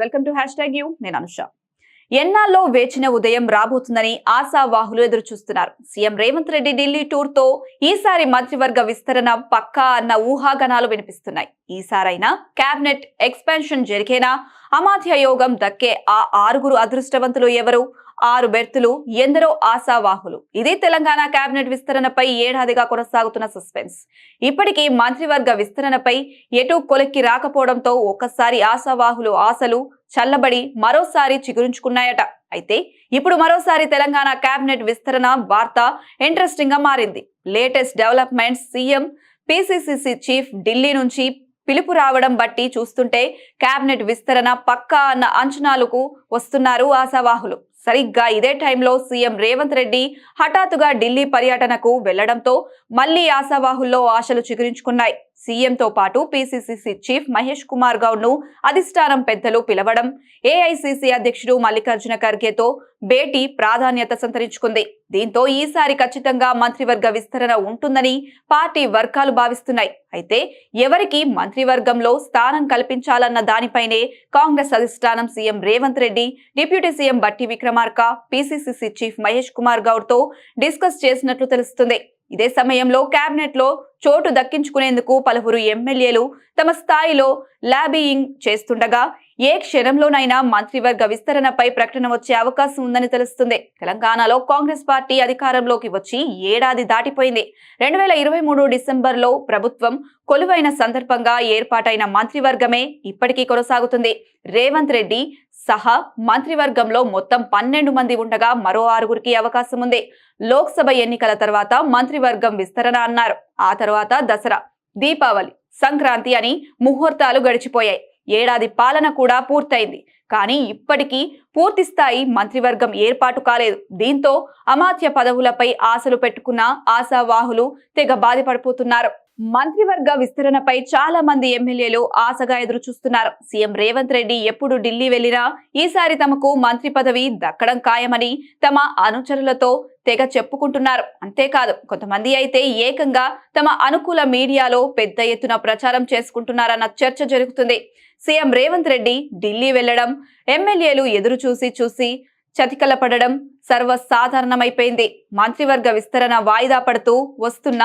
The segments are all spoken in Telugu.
Welcome to hash tag U. నేను అనుష. ఎన్నాల్లో వేచిన ఉదయం రాబోతుందని ఆశావాహులు ఎదురు చూస్తున్నారు సీఎం రేవంత్ రెడ్డి ఢిల్లీ టూర్తో ఈసారి మంత్రివర్గ విస్తరణ పక్కా అన్న ఊహాగణాలు వినిపిస్తున్నాయి. ఈసారైనా కేబినెట్ ఎక్స్పాన్షన్ జరిగేనా? అమాధ్య యోగం దక్కే ఆ ఆరుగురు అదృష్టవంతులు ఎవరు? ఆరు బెర్తులు ఎందరో ఆశావాహులు. ఇది తెలంగాణ కేబినెట్ విస్తరణపై ఏడాదిగా కొనసాగుతున్న సస్పెన్స్. ఇప్పటికీ మంత్రివర్గ విస్తరణపై ఎటు కొలెక్కి రాకపోవడంతో ఒక్కసారి ఆశావాహులు ఆశలు చల్లబడి మరోసారి చిగురించుకున్నాయట. అయితే ఇప్పుడు మరోసారి తెలంగాణ కేబినెట్ విస్తరణ వార్త ఇంట్రెస్టింగ్గా మారింది. Latest development CM PCC chief Delhi నుంచి పిలుపు రావడం బట్టి చూస్తుంటే కేబినెట్ విస్తరణ పక్కా అన్న అంచనాలకు వస్తున్నారు ఆశావాహులు. సరిగ్గా ఇదే టైంలో సీఎం రేవంత్ రెడ్డి హఠాత్తుగా ఢిల్లీ పర్యటనకు వెళ్ళడంతో మళ్ళీ ఆశావాహుల్లో ఆశలు చిగురించుకున్నాయి. సీఎంతో పాటు పీసీసీసీ చీఫ్ మహేష్ కుమార్ గౌడ్ను అధిష్టానం పెద్దలు పిలవడం ఏఐసీసీ అధ్యక్షుడు మల్లికార్జున ఖర్గేతో భేటీ ప్రాధాన్యత సంతరించుకుంది. దీంతో ఈసారి ఖచ్చితంగా మంత్రివర్గ విస్తరణ ఉంటుందని పార్టీ వర్గాలు భావిస్తున్నాయి. అయితే ఎవరికి మంత్రివర్గంలో స్థానం కల్పించాలన్న దానిపైనే కాంగ్రెస్ అధిష్టానం CM Revanth Reddy deputy CM Bhatti Vikramarka PCC chief Mahesh Kumar గౌడ్తో discuss చేసినట్లు తెలుస్తుంది. ఇదే సమయంలో కేబినెట్లో చోటు దక్కించుకునేందుకు పలువురు ఎమ్మెల్యేలు తమ స్థాయిలో లాబీయింగ్ చేస్తుండగా ఏ క్షణంలోనైనా మంత్రివర్గ విస్తరణపై ప్రకటన వచ్చే అవకాశం ఉందని తెలుస్తుంది. తెలంగాణలో కాంగ్రెస్ పార్టీ అధికారంలోకి వచ్చి ఏడాది దాటిపోయింది. రెండు వేల ఇరవై మూడు డిసెంబర్లో ప్రభుత్వం కొలువైన సందర్భంగా ఏర్పాటైన మంత్రివర్గమే ఇప్పటికీ కొనసాగుతుంది. రేవంత్ రెడ్డి సహా మంత్రివర్గంలో మొత్తం పన్నెండు మంది ఉండగా మరో ఆరుగురికి అవకాశం ఉంది లోక్సభ ఎన్నికల తర్వాత మంత్రివర్గం విస్తరణ అన్నారు. ఆ తర్వాత దసరా దీపావళి సంక్రాంతి అని ముహూర్తాలు గడిచిపోయాయి. ఏడాది పాలన కూడా పూర్తయింది. కానీ ఇప్పటికీ పూర్తి స్థాయి మంత్రివర్గం ఏర్పాటు కాలేదు. దీంతో అమాత్య పదవులపై ఆశలు పెట్టుకున్న ఆశావాహులు తెగ బాధపడిపోతున్నారు. మంత్రివర్గ విస్తరణపై చాలా మంది ఎమ్మెల్యేలు ఆశగా ఎదురు చూస్తున్నారు సీఎం రేవంత్ రెడ్డి ఎప్పుడు ఢిల్లీ వెళ్ళినా ఈసారి తమకు మంత్రి పదవి దక్కడం ఖాయమని తమ అనుచరులతో తెగ చెప్పుకుంటున్నారు. అంతేకాదు కొంతమంది అయితే ఏకంగా తమ అనుకూల మీడియాలో పెద్ద ఎత్తున ప్రచారం చేసుకుంటున్నారన్న చర్చ జరుగుతుంది. సీఎం రేవంత్ రెడ్డి ఢిల్లీ వెళ్ళడం ఎమ్మెల్యేలు ఎదురు చూసి చూసి చతికల పడడం సర్వసాధారణమైపోయింది. మంత్రివర్గ విస్తరణ వాయిదా పడుతూ వస్తున్న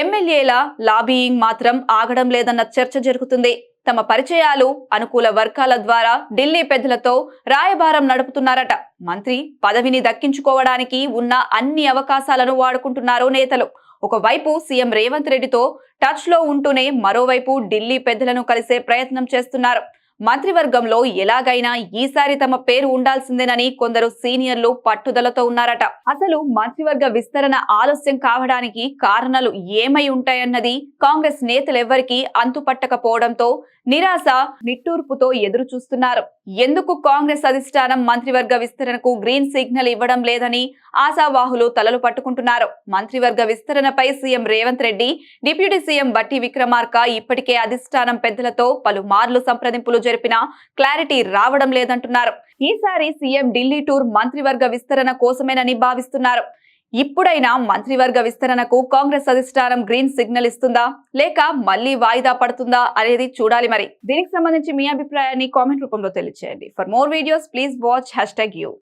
ఎమ్మెల్యేల లాబీయింగ్ మాత్రం ఆగడం లేదన్న చర్చ జరుగుతుంది. తమ పరిచయాలు అనుకూల వర్గాల ద్వారా ఢిల్లీ పెద్దలతో రాయబారం నడుపుతున్నారట. మంత్రి పదవిని దక్కించుకోవడానికి ఉన్న అన్ని అవకాశాలను వాడుకుంటున్నారు నేతలు. ఒకవైపు సీఎం రేవంత్ రెడ్డితో టచ్లో ఉంటూనే మరోవైపు ఢిల్లీ పెద్దలను కలిసే ప్రయత్నం చేస్తున్నారు. మంత్రివర్గంలో ఎలాగైనా ఈసారి తమ పేరు ఉండాల్సిందేనని కొందరు సీనియర్లు పట్టుదలతో ఉన్నారట. అసలు మంత్రివర్గ విస్తరణ ఆలస్యం కావడానికి కారణాలు ఏమై ఉంటాయన్నది కాంగ్రెస్ నేతలెవ్వరికీ అంతుపట్టకపోవడంతో నిరాశ నిట్టూర్పుతో ఎదురు చూస్తున్నారు ఎందుకు కాంగ్రెస్ అధిష్టానం మంత్రివర్గ విస్తరణకు గ్రీన్ సిగ్నల్ ఇవ్వడం లేదని ఆశావాహులు తలలు పట్టుకుంటున్నారు. మంత్రివర్గ విస్తరణపై CM Revanth Reddy deputy CM Bhatti Vikramarka ఇప్పటికే అధిష్టానం పెద్దలతో పలుమార్లు సంప్రదింపులు జరిపినా క్లారిటీ రావడం లేదంటున్నారు. ఈసారి సీఎం ఢిల్లీ టూర్ మంత్రివర్గ విస్తరణ కోసమేనని భావిస్తున్నారు. ఇప్పుడైనా మంత్రివర్గ విస్తరణకు కాంగ్రెస్ అధిష్టానం గ్రీన్ సిగ్నల్ ఇస్తుందా? లేక మళ్ళీ వాయిదా పడుతుందా అనేది చూడాలి మరి. దీనికి సంబంధించి మీ అభిప్రాయాన్ని కామెంట్ రూపంలో తెలియచేయండి. For more videos please watch hash tag U